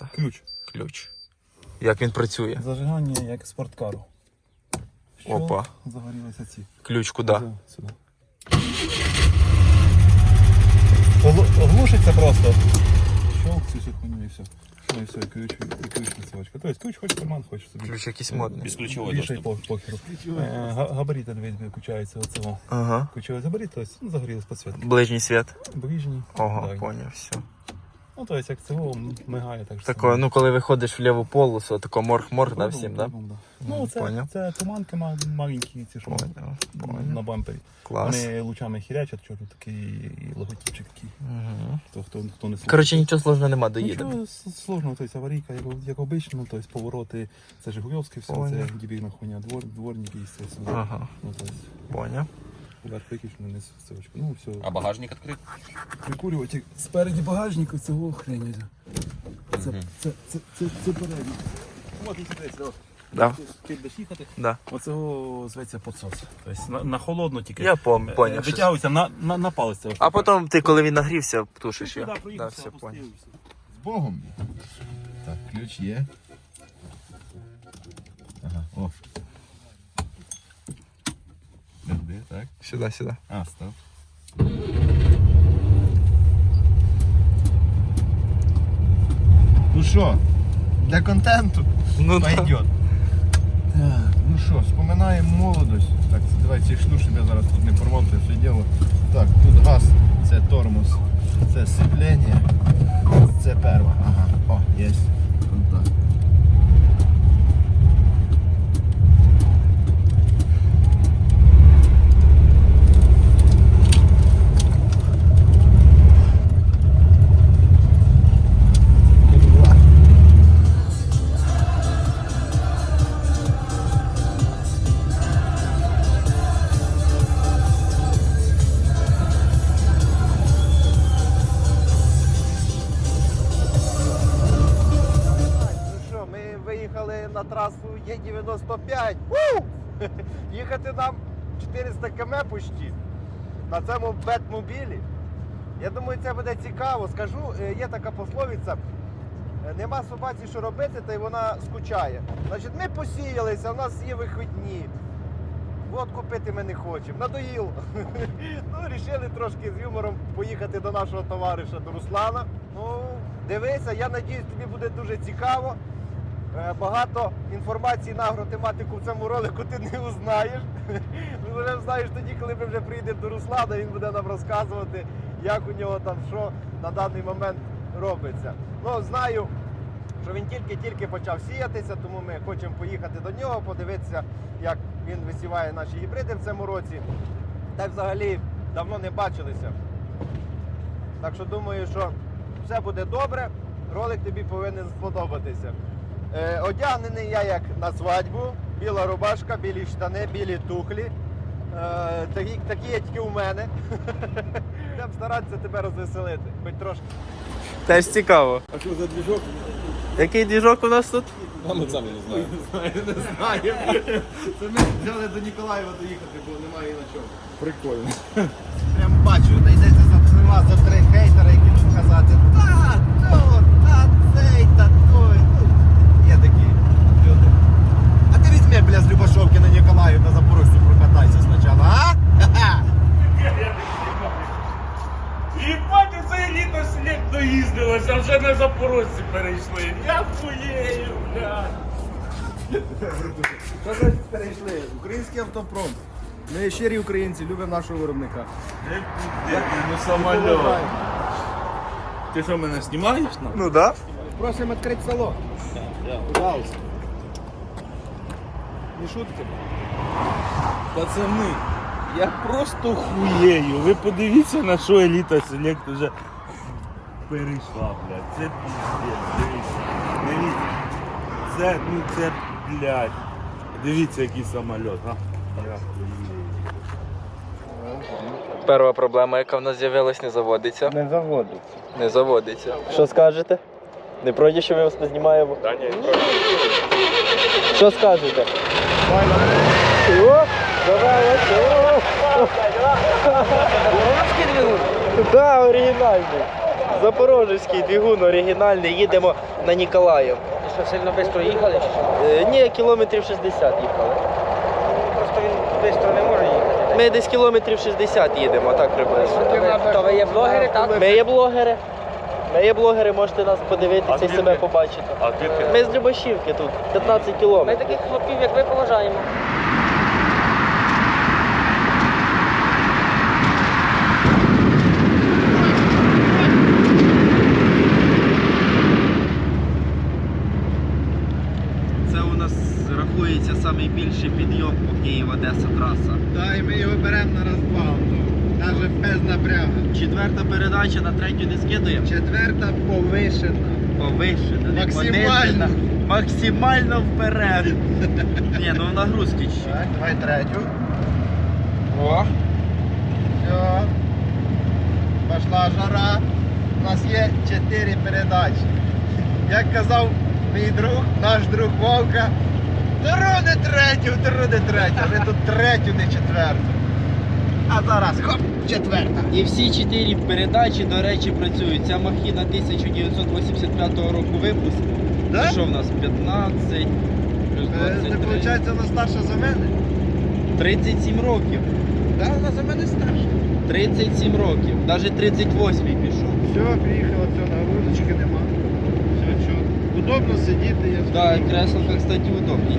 багато. Ключ. Ключ. Як він працює? Зажигання як спорткару. Що? Опа. Загорілися ці. Ключ куди? Сюди. Оглушиться просто. Щелк цю хуйню і все. Ну і все, і ключ, і ключ відсилочка. Тобто ключ хоч карман, хочеш собі. Ключ якийсь модний. Безключовий Більше доступ. по, похеру. Е, га- Габаріти дивись, включаються оцього. Ага. Ключовий габарит, тобто ну, загорілись підсвітки. Ближній світ. Ближній. Ого, Так. поняв, все. Ну, тобто як цього мигає так. Тако, ну коли виходиш в ліву полосу, тако морг-морг, да, всім, да? Ну, це, Поняв. це туманки ма- маленькі, ці що на бампері. Клас. Вони лучами хірячать, тут такий і логотипчик такий. Угу. Хто, хто, хто не слухає. Коротше, нічого сложного нема, доїдемо. Нічого с- сложного, тобто аварійка, як, як обично, тобто повороти, це Жигульовський, все, Поняв. це дебільна хуйня, двор, дворники, естественно. Ага, Ну, тобто, поняв. Вверх виключно, низ сивочку. Ну, все. А багажник відкрит? Прикурювати спереді багажнику цього хреня. Це, це, це, це, це передній. От, і дивись, Да. ти будеш їхати. Да. Оцього зветься подсос. Тобто на, на холодно тільки. Я пом- Е, поняв. Витягується на, на, на палець. цього А потім ти, коли він нагрівся, тушиш Сюди його. Да, проїхався, все опустив, поняв. і все. З Богом. Так, ключ є. Ага, о. Де, де, так? Сюди, сюди. А, став. Ну що, для контенту Ну, пойдет. Так, ну що, вспоминаємо молодость. Так, це давай ці штуки, щоб я зараз тут не порвав це все діло. Так, тут газ, це тормоз, це сцеплення, це перва. Ага, о, є. Контакт. Трасу Є95. Їхати нам 400 км почти на цьому бетмобілі. Я думаю, це буде цікаво. Скажу, е, є така пословиця. е, Нема собаці, що робити, та й вона скучає. Значить, ми посіялися, у нас є вихідні. Водку пити ми не хочемо. Надоїло. ну, рішили трошки з юмором поїхати до нашого товариша, до Руслана. Ну, дивися, я надіюсь, тобі буде дуже цікаво. Е, Багато інформації на агротематику в цьому ролику ти не узнаєш. Ми вже знаєш тоді, коли ми вже приїдемо до Руслана, він буде нам розказувати, як у нього там що на даний момент робиться. Ну, знаю, що він тільки-тільки почав сіятися, тому ми хочемо поїхати до нього, подивитися, як він висіває наші гібриди в цьому році. Та й взагалі давно не бачилися. Так що думаю, що все буде добре. Ролик тобі повинен сподобатися. Е, одягнений я як на свадьбу, біла рубашка, білі штани, білі тухлі. Е, такі, такі є тільки у мене. Будемо старатися тебе розвеселити, хоч трошки. Теж цікаво. А що за двіжок? Який двіжок у нас тут? А ми самі не знаємо. Не знаю. Це ми взяли до Ніколаєва доїхати, бо немає на чому. Прикольно. Прям бачу, знайдеться за два, за три хейтера, які будуть казати, та, то, та цей, та той. Ну, є такі люди. А ти візьми, бля, з Любашовки на Ніколаїв на Запорожцю прокатайся спочатку, а? Їбать, оце літо слід доїздилося, вже на Запорожці перейшли. Я хуєю, блядь. Що значить перейшли? Український автопром. Ми щирі українці, любимо нашого виробника. Ну самольот. Ти що, мене знімаєш? Ну да. Просимо відкрити салон. Пожалуйста. Не шутки. Пацани, я просто хуєю. Ви подивіться, на що еліта селект вже перейшла, блядь. Це піздець, дивіться. Дивіться. Це, ну це, блядь. Дивіться, який самольот, а. Перша проблема, яка в нас з'явилась, не заводиться. Не заводиться. Не заводиться. Що скажете? Не пройде, що ми вас не знімаємо? Та ні, Що скажете? О, давай, о. Да, оригінальний. Запорожецький двигун оригінальний, їдемо на Ніколаїв. І що, сильно швидко їхали чи що? Е, Ні, кілометрів 60 їхали. Просто він швидко не може їхати. Ми десь кілометрів 60 їдемо, так приблизно. То ви є блогери, так? Ми є блогери. Ми є блогери, можете нас подивитися і себе побачити. А звідки? Ми з Любашівки тут, 15 Ми кілометрів. таких хлопців, як ви, поважаємо. Це у нас рахується найбільший підйом по Київ-Одеса траса. Да, і ми його беремо на розбавну. Навіть без напрягу. Четверта передача на третю не скидуємо. Четверта повишена. Повищена, не Максимально. понижена. Максимально вперед. Ні, ну в нагрузки ще. Так, давай третю. О. Все. Пошла жара. У нас є чотири передачі. Як казав мій друг, наш друг Вовка, торони третю, торони третю, але тут третю, не четверту. А зараз хоп, четверта. І всі чотири передачі, до речі, працюють. Ця махіна 1985 року випуску. Да? Це що в нас? 15 плюс Е, Це виходить, вона старша за мене. 37 років. Так, вона за мене старша. 37 років. Навіть 38 пішов. Все, приїхала, все, нагрузочки нема. Все, чудо. Удобно сидіти, я Да, скажу. кресло, кстати, удобні.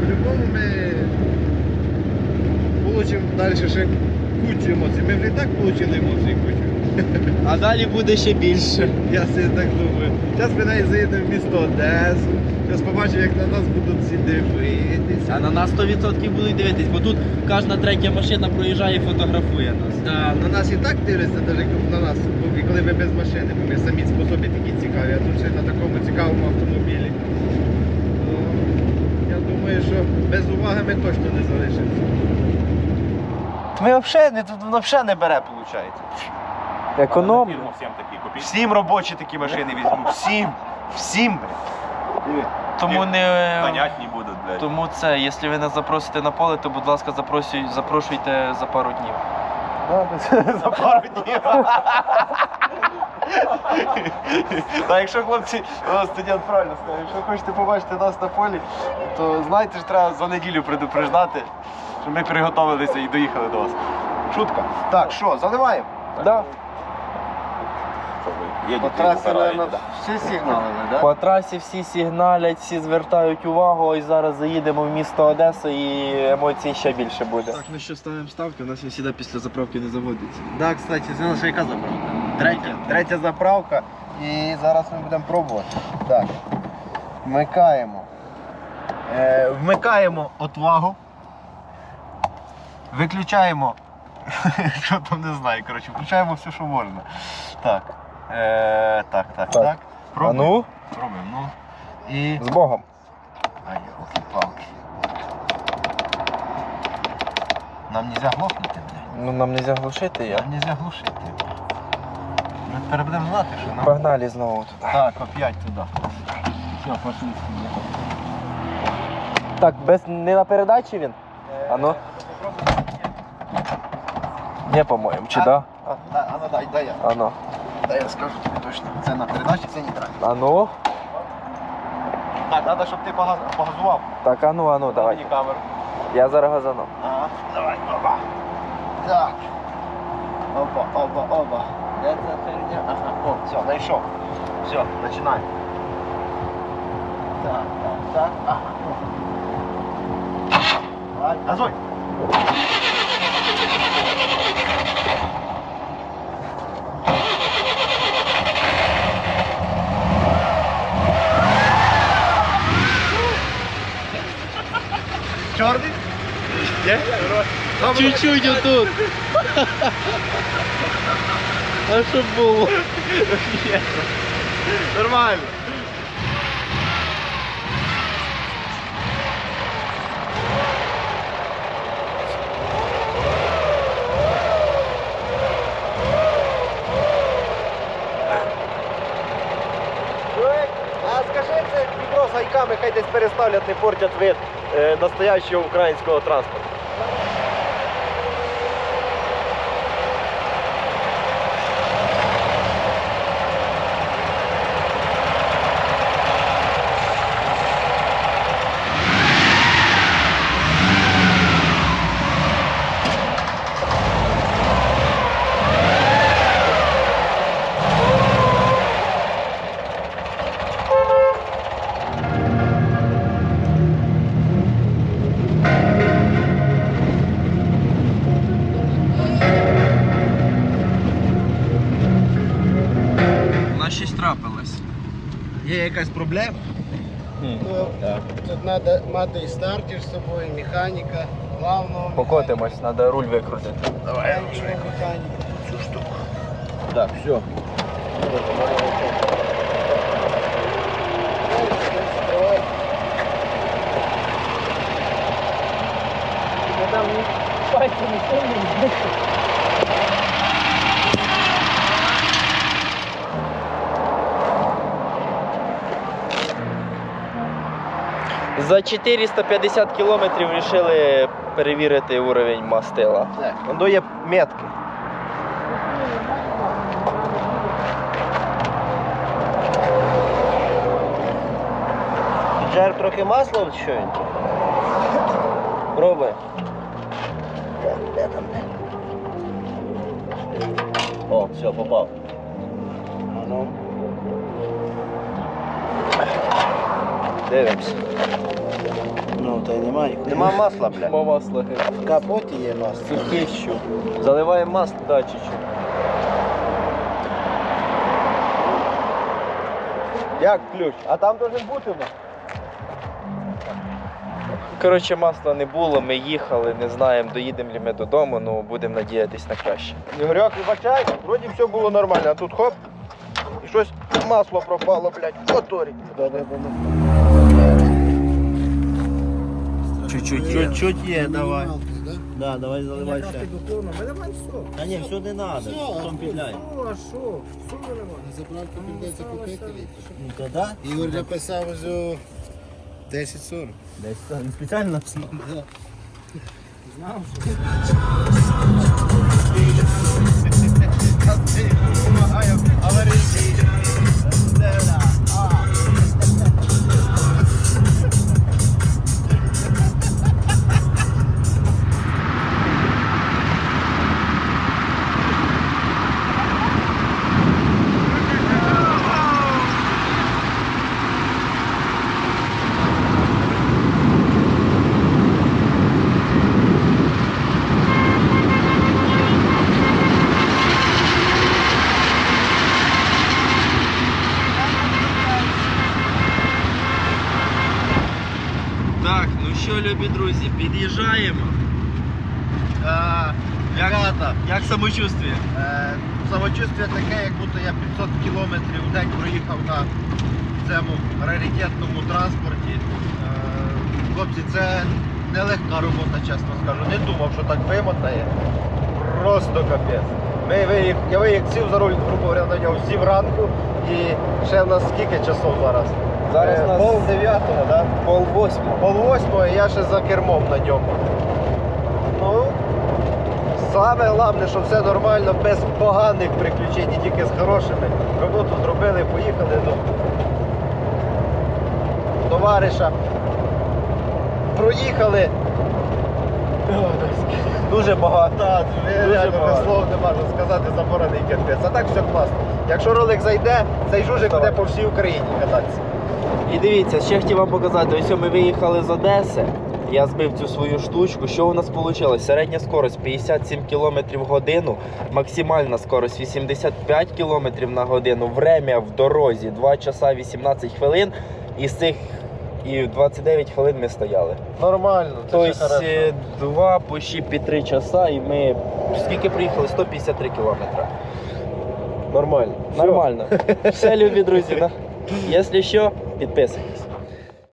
По-любому ми получимо далі ще кучу емоцій. Ми вже і так отримали емоцій кучу. А далі буде ще більше. Я собі так думаю. Зараз ми навіть заїдемо в місто Одесу. Зараз побачимо, як на нас будуть всі дивитися. А на нас 100% будуть дивитись, бо тут кожна третя машина проїжджає і фотографує нас. Да, на нас і так дивляться, навіть на нас, коли ми без машини, бо ми самі по собі такі цікаві, а тут ще на такому цікавому автомобілі. Ну, я думаю, що без уваги ми точно не залишимося. Ми взагалі не, взагалі не бере, виходить. Фірму всім такі купіть. Всім робочі такі машини візьму. Всім. Всім, блядь. Тому не. Понятні будуть, блядь. Тому це, якщо ви нас запросите на поле, то будь ласка, запросуй- запрошуйте за пару днів. За пару днів. Та якщо хлопці, о, студент правильно сказав, якщо хочете побачити нас на полі, то знайте, що треба за неділю предупреждати, щоб ми приготувалися і доїхали до вас. Шутка. Так, що, заливаємо? Да. По трасі, мабуть, всі сигналили, так? По трасі всі сигналять, всі звертають увагу, і зараз заїдемо в місто Одеса і емоцій ще більше буде. Так, ну що ставимо ставки, у нас він завжди після заправки не заводиться. Так, кстати, це наша яка заправка? Третя. Третя заправка. І зараз ми будемо пробувати. Так. Вмикаємо. Е, вмикаємо отвагу. Виключаємо. Що там не знаю, коротше, включаємо все, що можна. Так. Е, так, так, Так. так. Пробуємо. ну, Пробуємо, ну. І. з Богом. Ай, палки Нам нельзя глохнути, блядь. Ну нам не заглушити я. Нам нельзя глушити. Ми тепер будемо знати, що нам. Погнали знову туди. Так, опять туди. Все, пошли сюди. Так, без не на передачі він? А ну? Не, по-моєму, чи да? А, да, а ну дай, дай я. А ну. Дай я скажу тобі точно. Це на передачі, це нейтрально. А ну? Так, треба, щоб ти погаз- погазував. Так, а ну, а ну, давай. Мені камеру. Я зараз газану. Ага, давай, опа. Так. Опа, опа, опа. Де ця херня? Ага, о, все, знайшов. Все, починай. Так, так, так. Ага. Давай, газуй. Чорний? Чуть-чуть отут. А що було? Нормально. А скажи це гайками, хай десь переставлять, не портять вид е, настоящого українського транспорту. Трапилось? Є якась проблема? Ну, Тут треба мати і стартер з собою, і механіка, главного. Покотимось, треба руль викрутити. Давай, механіка. Цю штуку. Так, все. Там пальці не сильні. За 450 кілометрів вирішили перевірити уровень мастила. Воно є метки. Піджар трохи масла чи що? Пробуй. Де там? О, все, попав. Ну. Дивимось. Ну, та й немає. Нема масла, бля. Ма масло. В капоті є масло. Сухищу. Заливаємо масло. Да, чуть-чуть. Як ключ? А там должен бути нас. Коротше, масла не було, ми їхали, не знаємо, доїдемо ли ми додому, ну будемо надіятись на краще. Ігорьок, вибачай, вроді все було нормально, а тут хоп, і щось масло пропало, блядь, в моторі. Чуть-чуть. Чуть-чуть є, давай. Да, давай заливай ще. Та ні, все не треба, потім підляй. Заправки прийдеться купити. Ну, то да. Ігор написав ось 10-40. Десь там спеціально написано. Так, самочувствие? е, самочуття таке, як будто я 500 кілометрів в день проїхав на цьому раритетному транспорті. Е, хлопці, це нелегка робота, чесно скажу. Не думав, що так вимотає. Просто капець. Ми виїх, я виїхав, сів за руль, грубо говоря, на нього сів ранку і ще в нас скільки часов зараз? Зараз Е, у нас- пол дев'ятого, так? Пол восьмого. Пол восьмого, і я ще за кермом на ньому. Ну, саме головне, що все нормально, без поганих приключень, тільки з хорошими. Роботу зробили, поїхали до товариша. Проїхали. Дуже багато. Так, Дуже багато. слов не можна сказати, заборонений капець. А так все класно. Якщо ролик зайде, цей жужик буде по всій Україні кататися. І дивіться, ще хотів вам показати, ось ми виїхали з Одеси. Я збив цю свою штучку. Що у нас вийшло? Середня скорость 57 км в годину, максимальна скорость 85 км на годину, время в дорозі 2 часа 18 хвилин. І з цих і 29 хвилин ми стояли. Нормально, це Тобто ще хорошо. е, два почти під 3 часа, і ми скільки приїхали? 153 кілометри. Нормально. Нормально. Все, любі друзі. Якщо що, підписуйтесь.